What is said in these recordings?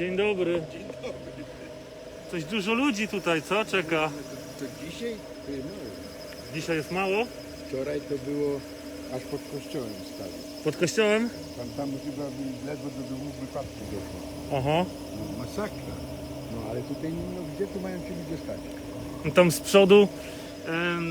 Dzień dobry. Dzień dobry. Coś dużo ludzi tutaj, co? Czeka. To dzisiaj to jest mało. Dzisiaj jest mało? Wczoraj to było aż pod kościołem stary. Pod kościołem? Tam, tam chyba ledwo do dwóch wypadków doszło. Aha. No, masakra. No ale tutaj, no, gdzie tu mają się ludzie stać? Tam z przodu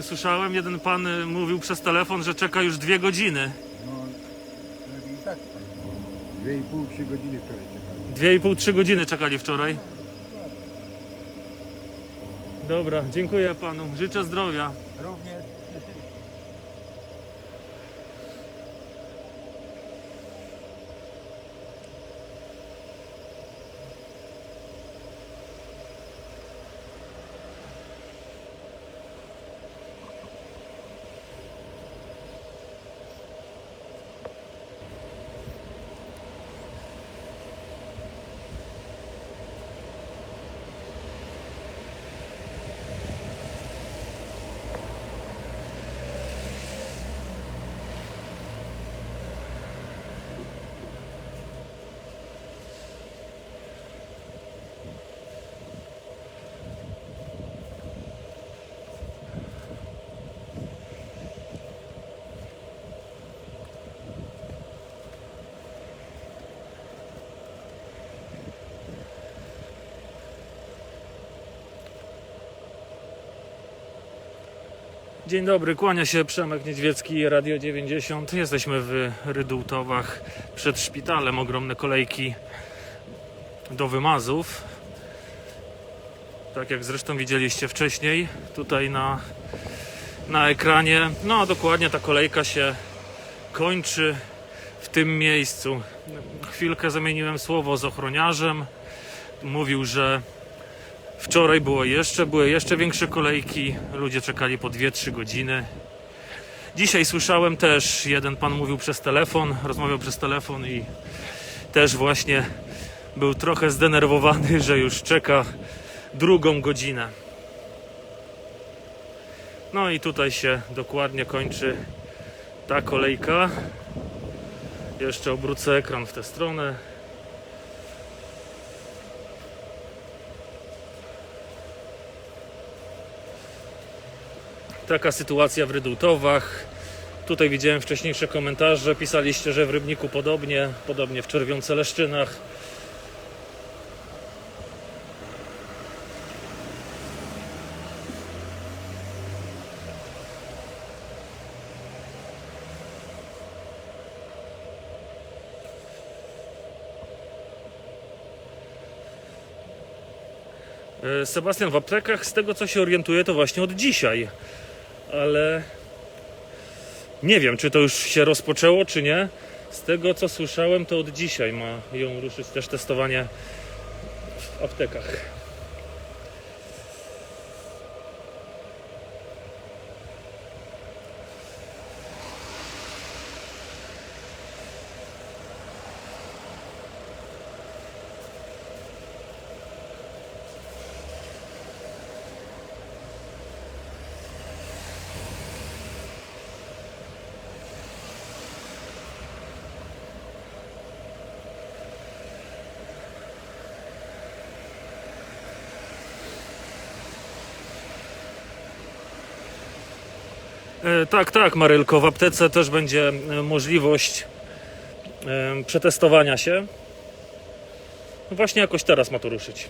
słyszałem, jeden pan y, mówił przez telefon, że czeka już dwie godziny. No, lepiej tak. Dwie i pół, trzy godziny wczoraj czekałem. 2,5-3 godziny czekali wczoraj. Dobra, dziękuję panu. Życzę zdrowia. Również. Dzień dobry, kłania się Przemek Niedźwiecki, Radio 90. Jesteśmy w Rydultowach przed szpitalem. Ogromne kolejki do wymazów. Tak jak zresztą widzieliście wcześniej, tutaj na, na ekranie. No a dokładnie ta kolejka się kończy w tym miejscu. Chwilkę zamieniłem słowo z ochroniarzem. Mówił, że Wczoraj było jeszcze, były jeszcze większe kolejki, ludzie czekali po 2-3 godziny. Dzisiaj słyszałem też, jeden pan mówił przez telefon, rozmawiał przez telefon i też właśnie był trochę zdenerwowany, że już czeka drugą godzinę. No i tutaj się dokładnie kończy ta kolejka. Jeszcze obrócę ekran w tę stronę. Taka sytuacja w Rydultowach. Tutaj widziałem wcześniejsze komentarze. Pisaliście, że w Rybniku podobnie, podobnie w Czerwionce Leszczynach. E, Sebastian, w aptekach, z tego co się orientuję, to właśnie od dzisiaj. Ale nie wiem, czy to już się rozpoczęło, czy nie. Z tego co słyszałem, to od dzisiaj ma ją ruszyć też testowanie w aptekach. Tak, tak, Marylko. W aptece też będzie e, możliwość e, przetestowania się. No Właśnie jakoś teraz ma to ruszyć.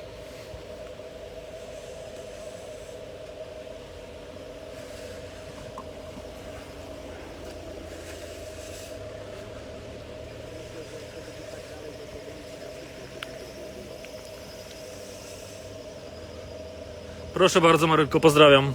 Proszę bardzo, Marylko, pozdrawiam.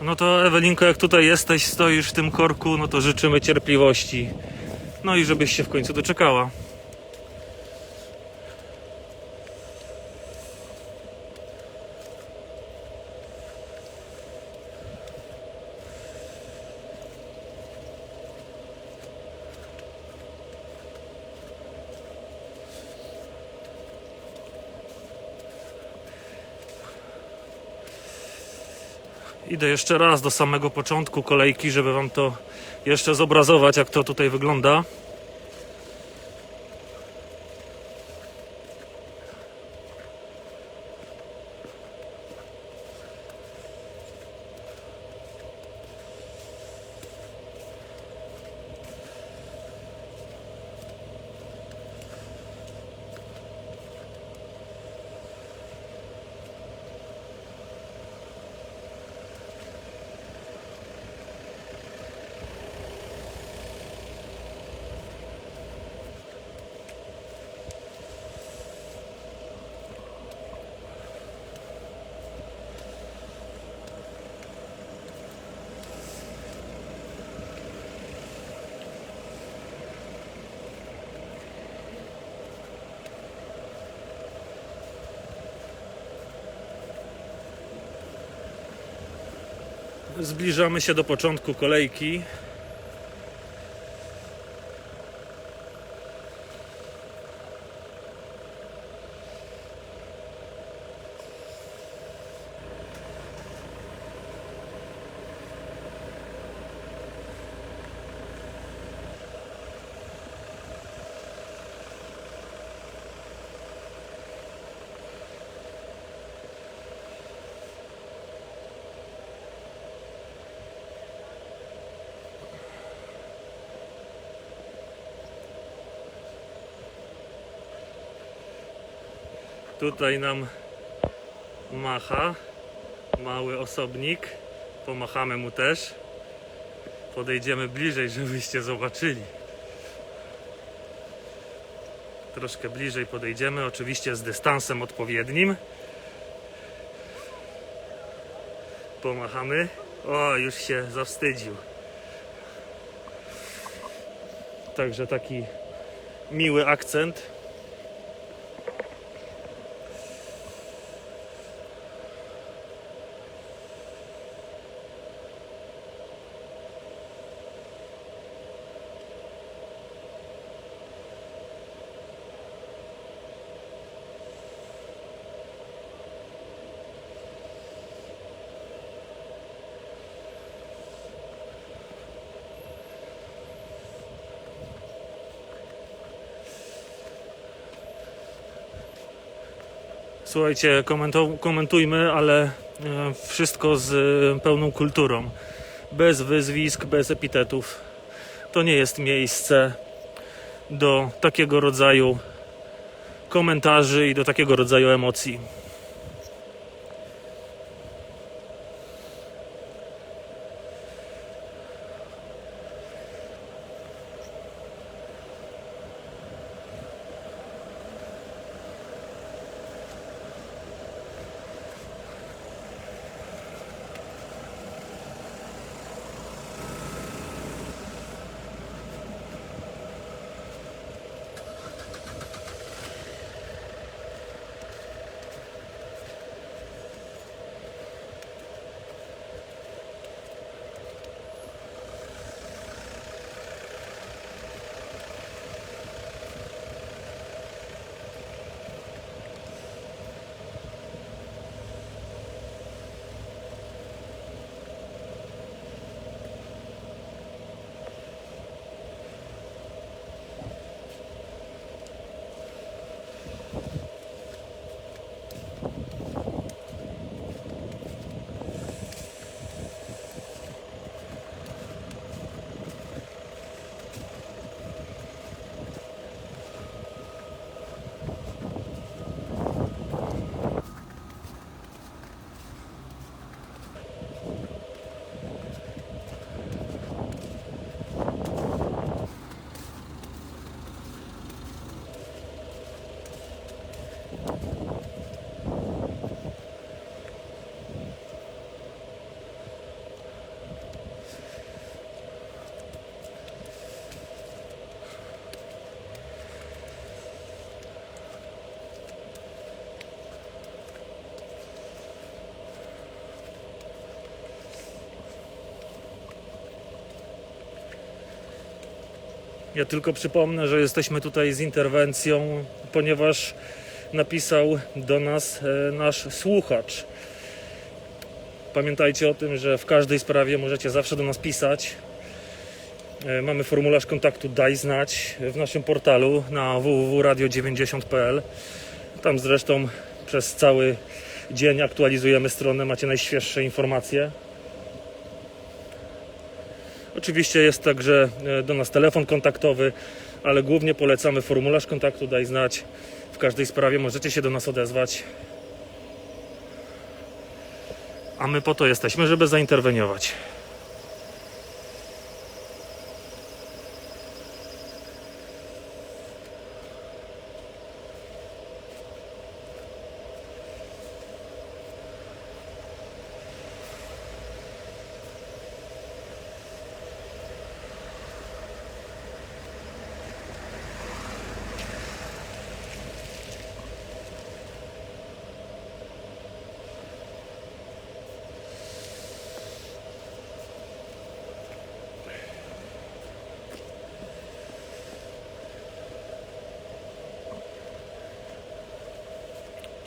No to Ewelinko, jak tutaj jesteś, stoisz w tym korku, no to życzymy cierpliwości. No i żebyś się w końcu doczekała. Idę jeszcze raz do samego początku kolejki, żeby wam to jeszcze zobrazować, jak to tutaj wygląda. Zbliżamy się do początku kolejki. Tutaj nam macha mały osobnik. Pomachamy mu też. Podejdziemy bliżej, żebyście zobaczyli. Troszkę bliżej podejdziemy, oczywiście z dystansem odpowiednim. Pomachamy. O, już się zawstydził. Także taki miły akcent. Słuchajcie, komentu- komentujmy, ale e, wszystko z e, pełną kulturą. Bez wyzwisk, bez epitetów. To nie jest miejsce do takiego rodzaju komentarzy i do takiego rodzaju emocji. Ja tylko przypomnę, że jesteśmy tutaj z interwencją, ponieważ napisał do nas e, nasz słuchacz. Pamiętajcie o tym, że w każdej sprawie możecie zawsze do nas pisać. E, Mamy formularz kontaktu Daj Znać w naszym portalu na www.radio90.pl. Tam zresztą przez cały dzień aktualizujemy stronę, macie najświeższe informacje. Oczywiście jest także e, do nas telefon kontaktowy, ale głównie polecamy formularz kontaktu Daj Znać. W każdej sprawie możecie się do nas odezwać. A my po to jesteśmy, żeby zainterweniować.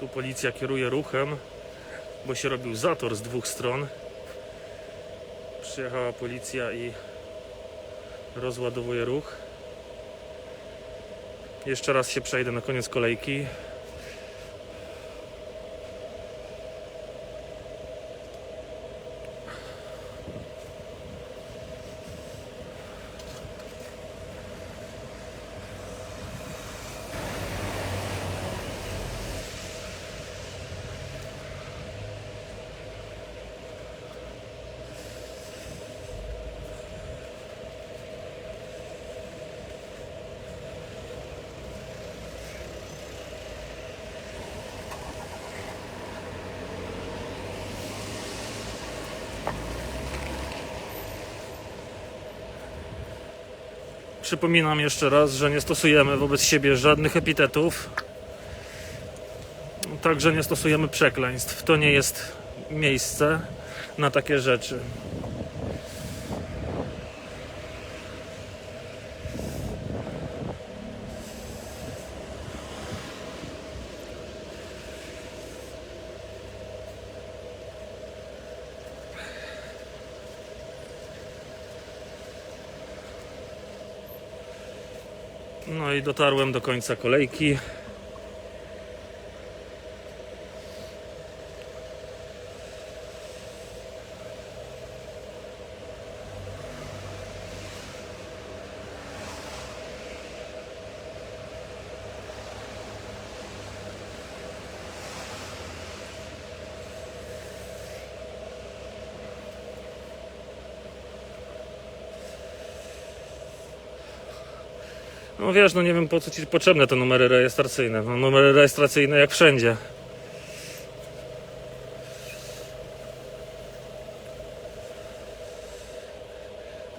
Tu policja kieruje ruchem, bo się robił zator z dwóch stron. Przyjechała policja i rozładowuje ruch. Jeszcze raz się przejdę na koniec kolejki. Przypominam jeszcze raz, że nie stosujemy wobec siebie żadnych epitetów. Także nie stosujemy przekleństw. To nie jest miejsce na takie rzeczy. No i dotarłem do końca kolejki. No wiesz, no nie wiem po co ci potrzebne te numery rejestracyjne. No, numery rejestracyjne jak wszędzie.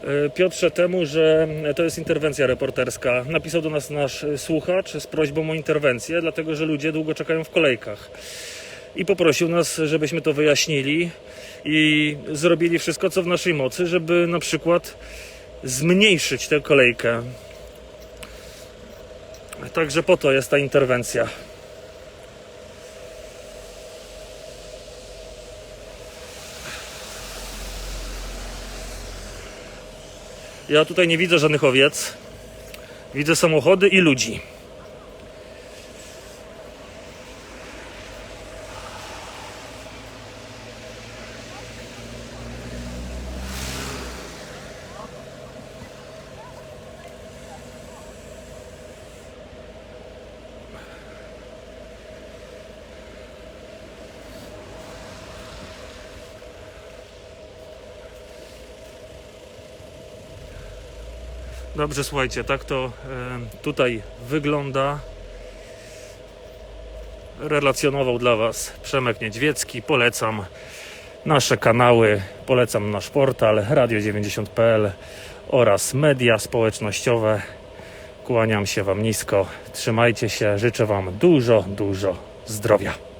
E, Piotrze temu, że to jest interwencja reporterska. Napisał do nas nasz słuchacz z prośbą o interwencję, dlatego że ludzie długo czekają w kolejkach. I poprosił nas, żebyśmy to wyjaśnili i zrobili wszystko, co w naszej mocy, żeby na przykład zmniejszyć tę kolejkę. Także po to jest ta interwencja. Ja tutaj nie widzę żadnych owiec. Widzę samochody i ludzi. Dobrze, słuchajcie, tak to tutaj wygląda. Relacjonował dla Was Przemek Niedźwiecki. Polecam nasze kanały, polecam nasz portal radio90.pl oraz media społecznościowe. Kłaniam się Wam nisko. Trzymajcie się, życzę Wam dużo, dużo zdrowia.